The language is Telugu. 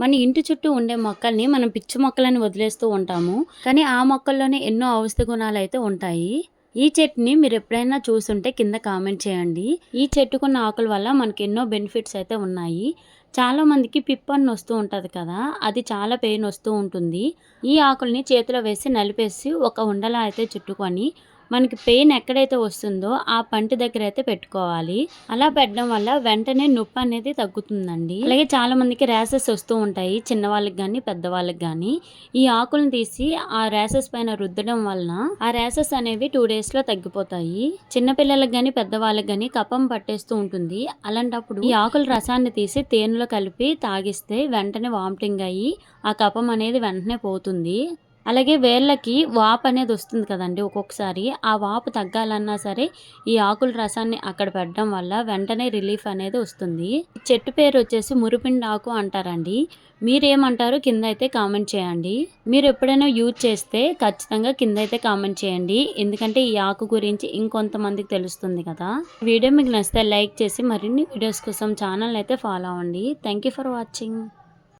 మన ఇంటి చుట్టూ ఉండే మొక్కల్ని మనం పిచ్చి మొక్కలని వదిలేస్తూ ఉంటాము. కానీ ఆ మొక్కల్లోనే ఎన్నో ఔషధ గుణాలు అయితే ఉంటాయి. ఈ చెట్టుని మీరు ఎప్పుడైనా చూసుంటే కింద కామెంట్ చేయండి. ఈ చెట్టుకున్న ఆకుల వల్ల మనకి ఎన్నో బెనిఫిట్స్ అయితే ఉన్నాయి. చాలా మందికి వస్తూ ఉంటుంది కదా అది చాలా పెయిన్ వస్తూ ఉంటుంది. ఈ ఆకుల్ని చేతిలో వేసి నలిపేసి ఒక ఉండలా అయితే చుట్టుకొని మనకి పెయిన్ ఎక్కడైతే వస్తుందో ఆ పంటి దగ్గర అయితే పెట్టుకోవాలి. అలా పెట్టడం వల్ల వెంటనే నొప్పి అనేది తగ్గుతుందండి. అలాగే చాలా మందికి ర్యాసెస్ వస్తూ ఉంటాయి చిన్న వాళ్ళకి కానీ పెద్దవాళ్ళకి కానీ ఈ ఆకులను తీసి ఆ ర్యాసెస్ పైన రుద్దడం వలన ఆ ర్యాసెస్ అనేవి టూ డేస్లో తగ్గిపోతాయి. చిన్నపిల్లలకు కానీ పెద్దవాళ్ళకి కానీ కపం పట్టేస్తూ ఉంటుంది. అలాంటప్పుడు ఈ ఆకుల రసాన్ని తీసి తేనెలో కలిపి తాగిస్తే వెంటనే వామిటింగ్ అయ్యి ఆ కపం అనేది వెంటనే పోతుంది. అలాగే వేళ్ళకి వాపు అనేది వస్తుంది కదండి ఒక్కొక్కసారి. ఆ వాపు తగ్గాలన్నా సరే ఈ ఆకుల రసాన్ని అక్కడ పెట్టడం వల్ల వెంటనే రిలీఫ్ అనేది వస్తుంది. చెట్టు పేరు వచ్చేసి మురిపిండి ఆకు అంటారండి. మీరేమంటారు కింద అయితే కామెంట్ చేయండి. మీరు ఎప్పుడైనా యూజ్ చేస్తే ఖచ్చితంగా కింద అయితే కామెంట్ చేయండి. ఎందుకంటే ఈ ఆకు గురించి ఇంకొంతమందికి తెలుస్తుంది కదా. వీడియో మీకు నచ్చితే లైక్ చేసి మరిన్ని వీడియోస్ కోసం ఛానల్ అయితే ఫాలో అవ్వండి. Thank you for watching.